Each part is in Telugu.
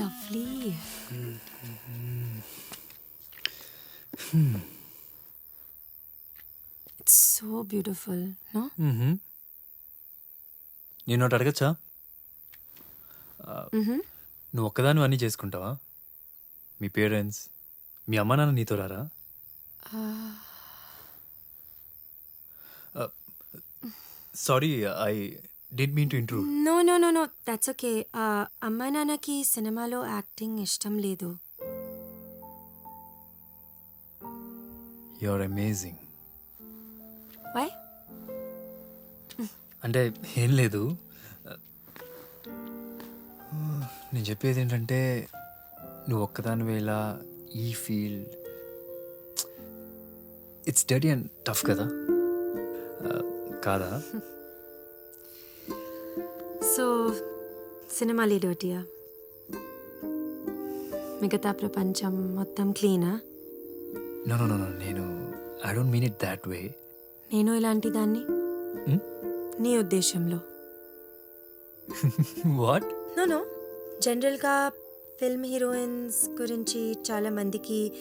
Lovely it's so beautiful no నేను ఒకటి అడగచ్చా? నువ్వు ఒక్కదాని అన్నీ చేసుకుంటావా? మీ పేరెంట్స్ మీ అమ్మ నాన్న నీతో రారా? Sorry I didn't mean to intrude no no no no that's okay అమ్మా నాన్నకి సినిమాలో యాక్టింగ్ ఇష్టం లేదు. యు ఆర్ అమేజింగ్ వై అంటే ఏం లేదు. నేను చెప్పేది ఏంటంటే నువ్వు ఒక్కదాని వేళ ఈ field it's deadly and tough కదా. Uh, కాదా? సో సినిమా లీడోటియా మిగతా ప్రపంచం మొత్తం క్లీనా? నో నో నో నేను I don't mean it that way. నేను ఇలాంటి దాన్ని? నీ ఉద్దేశంలో. What no no. జనరల్గా ఫిల్మ్ హీరోయిన్స్ గురించి చాలా మందికి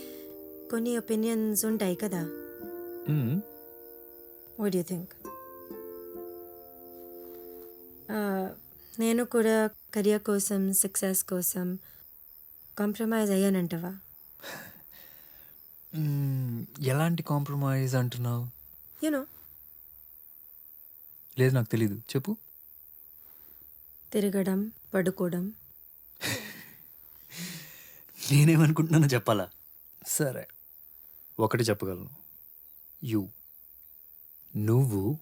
కొన్ని ఒపీనియన్స్ ఉంటాయి కదా. వాట్ యూ థింక్ నేను కూడా కెరియర్ కోసం సక్సెస్ కోసం కాంప్రమైజ్ అయ్యానంటవా? ఎలాంటి కాంప్రమైజ్ అంటున్నావు? యూనో లేదు నాకు తెలీదు. చెప్పు. తిరగడం పడుకోవడం. నేనేమనుకుంటున్నానో చెప్పాలా? సరే. ఒకటి చెప్పగలను. యు నువ్వు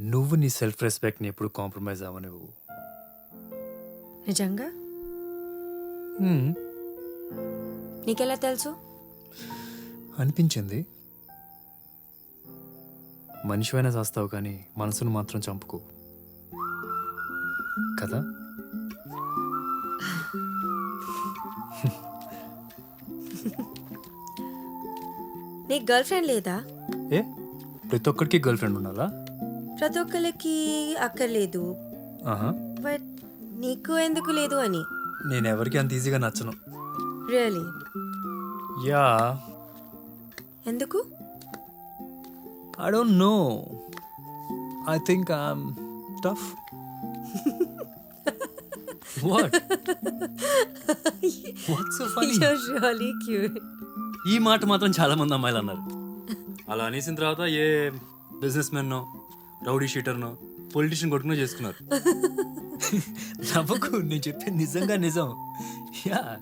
నువ్వు నీ సెల్ఫ్ రెస్పెక్ట్ని ఎప్పుడు కాంప్రమైజ్ అవ్వనివ్వు నిజంగా? నీకెలా తెలుసు? అనిపించింది. మనిషివైనా చేస్తావు కానీ మనసును మాత్రం చంపుకో. కదా? నీకు గర్ల్ ఫ్రెండ్ లేదా? ఏ? ప్రతి ఒక్కరికి గర్ల్ ఫ్రెండ్ ఉండాలా? ప్రతి ఒక్కరికి అక్కర్లేదు బట్ నీకు ఎందుకు లేదు అని? నేను ఎవరికి అంత ఈజీగా నచ్చను. రియలీ. యా. ఎందుకు? Tough. what? What's so funny? Really cute ఈ మాట మాత్రం చాలా మంది అమ్మాయిలు అన్నారు. అలా అనేసిన తర్వాత ఏ బిజినెస్ మెన్నో రౌడీ షీటర్నో పొలిటీషియన్ కొట్టుకునో చేసుకున్నారు. నవ్వకు నేను చెప్పేది నిజంగా నిజం. యా.